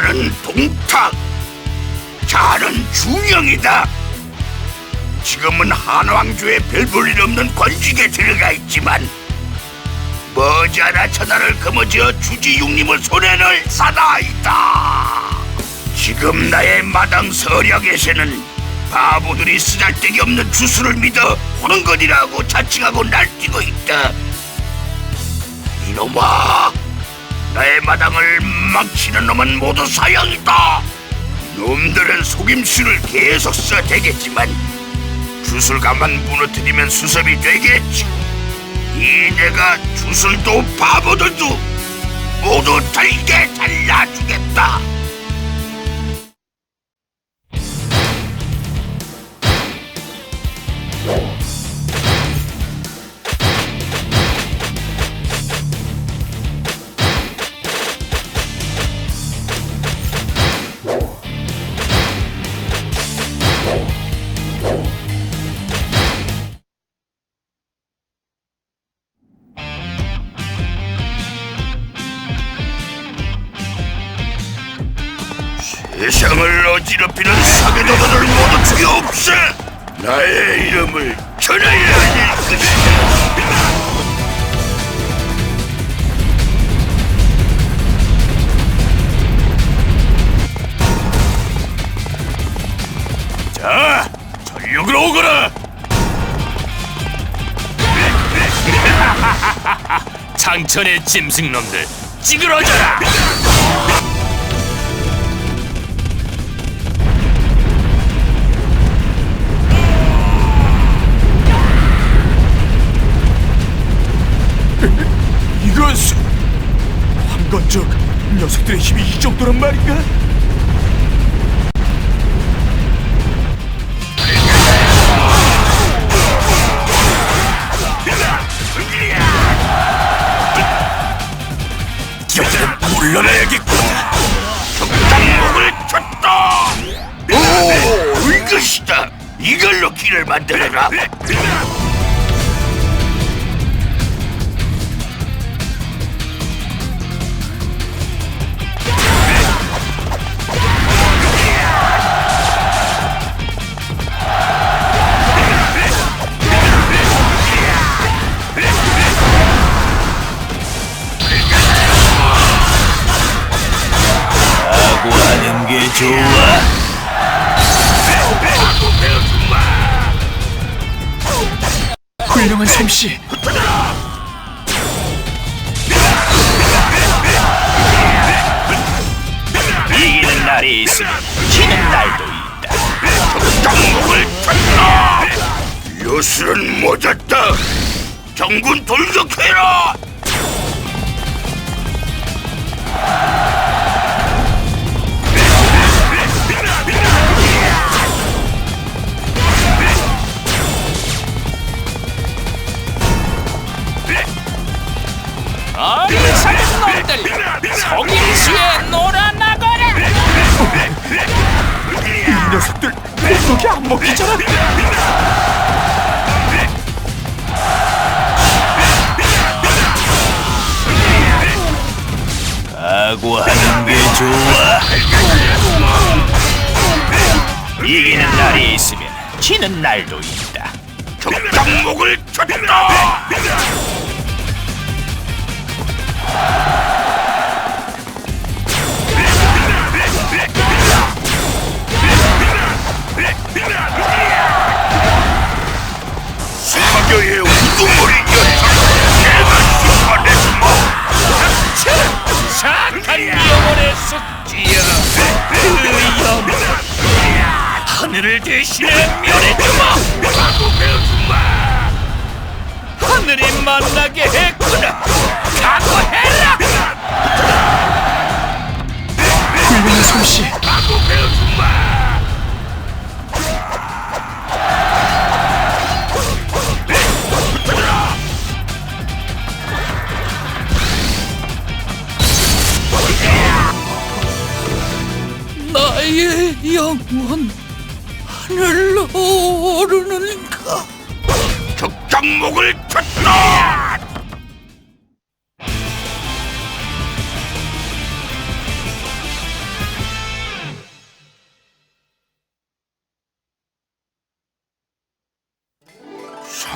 나는 동탁. 자는 중령이다. 지금은 한왕조에 별볼일 없는 관직에 들어가 있지만 머지않아 천하를 거머쥐어 주지육림을 손에 넣을 사나이다. 지금 나의 마당 서략에서는 바보들이 쓰잘데기 없는 주술을 믿어 호른거리라고 자칭하고 날뛰고 있다. 이놈아, 나의 마당을 망치는 놈은 모두 사형이다. 놈들은 속임수를 계속 써대겠지만 주술가만 무너뜨리면 수습이 되겠지. 이 내가 주술도 바보들도 모두 달게 잘라주겠다. 세상을 어지럽히는 사기도들을 모두 죽여 없애! 나의 이름을 전하여 알릴 것이다! 자, 전력으로 오거라! 장천의 짐승놈들 찌그러져라 황건적 녀석들의 힘이 이 정도란 말인가? 쳤다! 오, 이것이다! 이걸로 길을 만들어라! 있으면 지는 날도 있다 적장목을 쳤다! 요술은 모졌다! 정군 돌격해라! 어리석은 놈들 속임수에 놀아 목록이 안 먹히잖아. 하고 하는 게 좋아. 이기는 날이 있으면 지는 날도 있다. 적장목을 쳤다! 하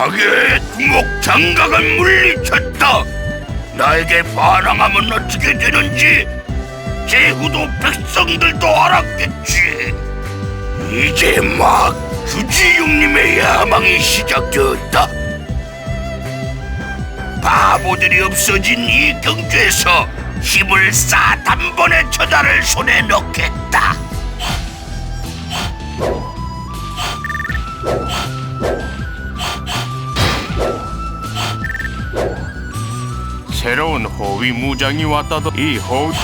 파괴의 두목 장각을 물리쳤다. 나에게 반항하면 어떻게 되는지 제후도 백성들도 알았겠지. 이제 막 주지육님의 야망이 시작되었다. 바보들이 없어진 이 경주에서 힘을 쌓아 단번에 처자를 손에 넣겠다. 새로운 호위 무장이 왔다더 이 호위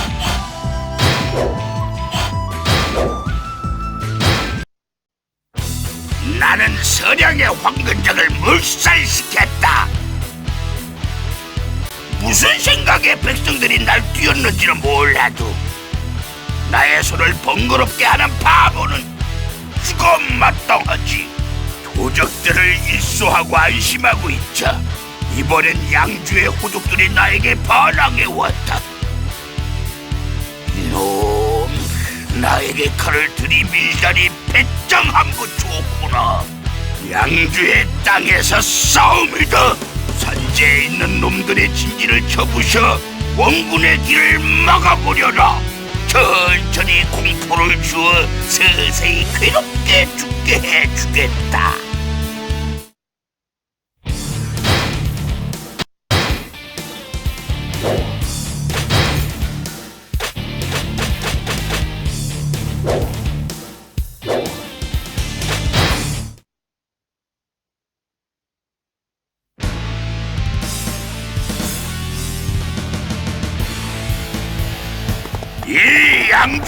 나는 서량의 황건적을 몰살시켰다. 무슨 생각에 백성들이 날 뛰었는지는 몰라도 나의 손을 번거롭게 하는 바보는 죽어 마땅하지. 도적들을 일소하고 안심하고 있자 이번엔 양주의 호족들이 나에게 반항해 왔다. 이놈, 나에게 칼을 들이밀다니 배짱 한번 좋구나. 양주의 땅에서 싸움이다. 산지에 있는 놈들의 진지를 쳐부셔 원군의 길을 막아보려라. 천천히 공포를 주어 서서히 괴롭게 죽게 해주겠다.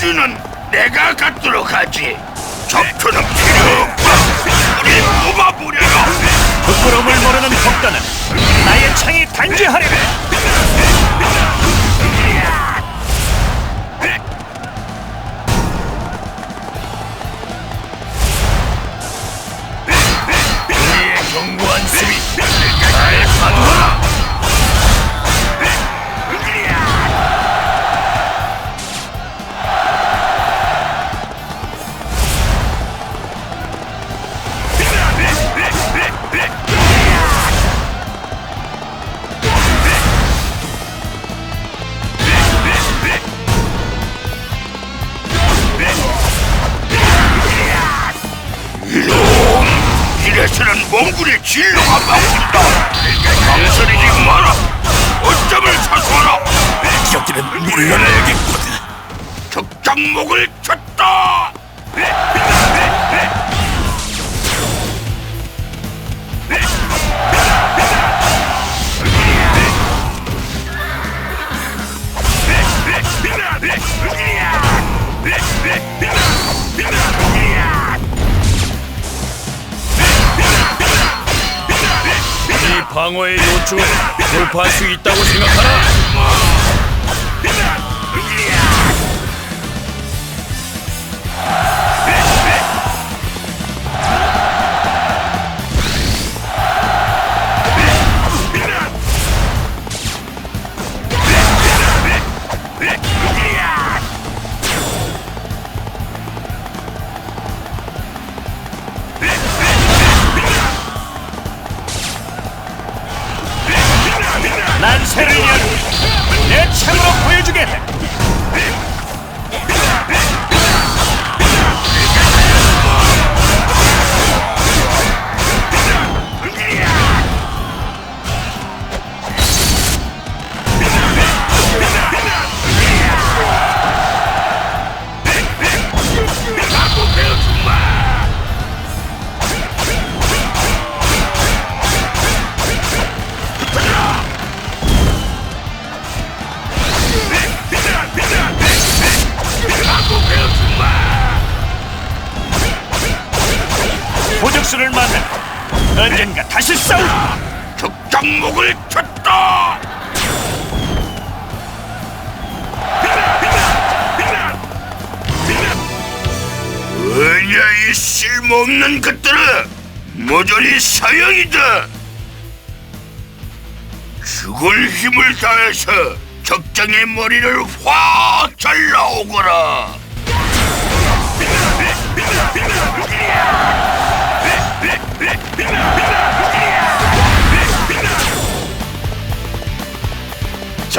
이 양주는 내가 갖도록 하지. 적투는 필요 없다. 우리 뽑아보려라. 부끄러움을 모르는 독단은 나의 창이 단죄하리라. 이래서는 몽군의 진로가 막힌다. 망설이지 마라. 어점을 사수하라. 적들은 물러나야겠거든. 적장목을 쳤다. 이 방어의 요충을 돌파할 수 있다고 생각하나? 적장목을 쳤다. 어냐 이 쓸모없는 것들아 모조리 사형이다 죽을 힘을 다해서 적장의 머리를 확 잘라오거라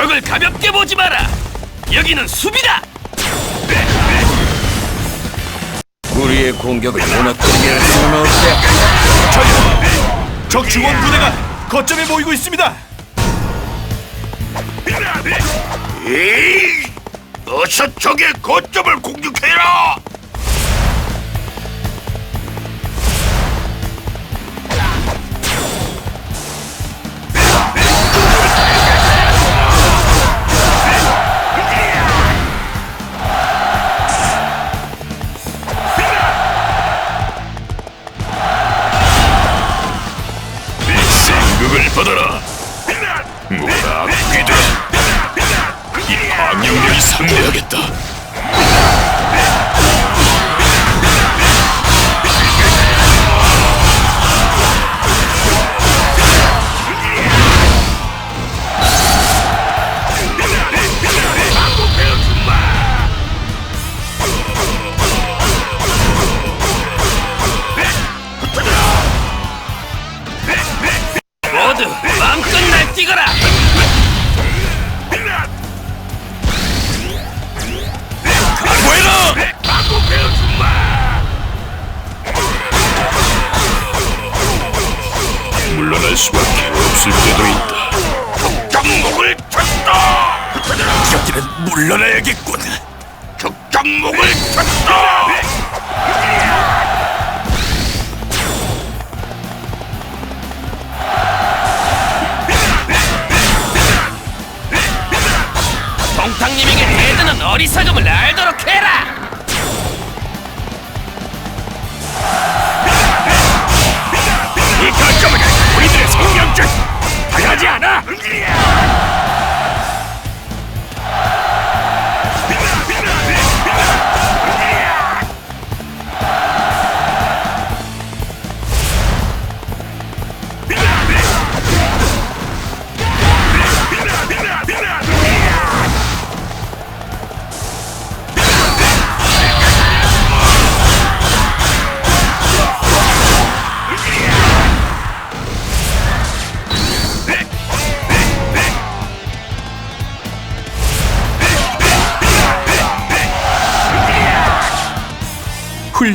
적을 가볍게 보지 마라. 여기는 수비다. 우리의 공격을 무너뜨리게 할 수는 없대. 적 중원 부대가 거점에 모이고 있습니다. 에이, 어서 적의 거점을 공격해라. 물러날 수밖에 없을 때도 있다. 적장목을 쳤다. 이렇게는 물러나야겠군. 적장목을 쳤다. 동탕님에게 대드는 어리석음을 알도록 해라. 생명줄. 당하지 않아.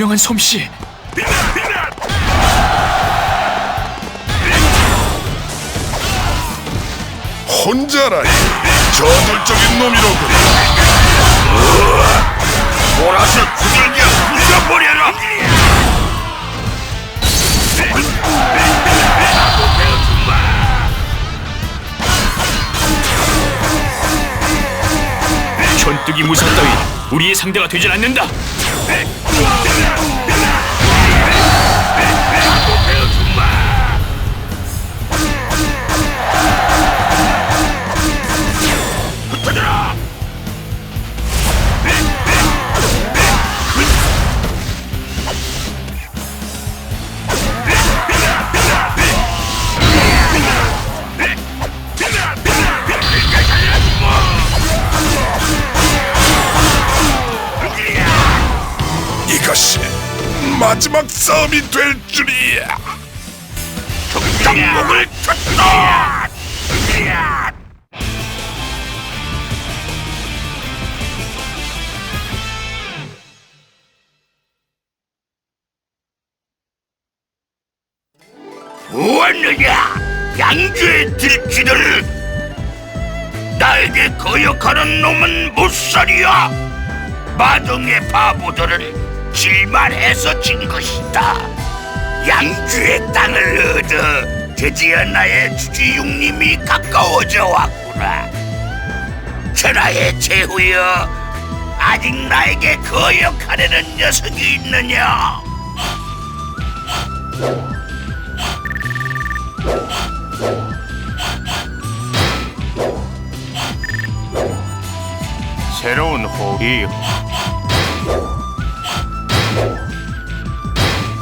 훌륭한 솜씨. 혼자라니 저돌적인 놈이로군. 몰아서 두들겨 부숴버려라. 전투기 무사 따위 우리의 상대가 되질 않는다. 싸움이 될 줄이야. 적장목을 쳤다. 무엇느냐? 양주의 들쥐들 나에게 거역하는 놈은 못살이야. 마동의 바보들은 질만해서 진 것이다. 양주의 땅을 얻어 드디어 나의 주지육님이 가까워져 왔구나. 천하의 제후여, 아직 나에게 거역하려는 녀석이 있느냐? 새로운 호이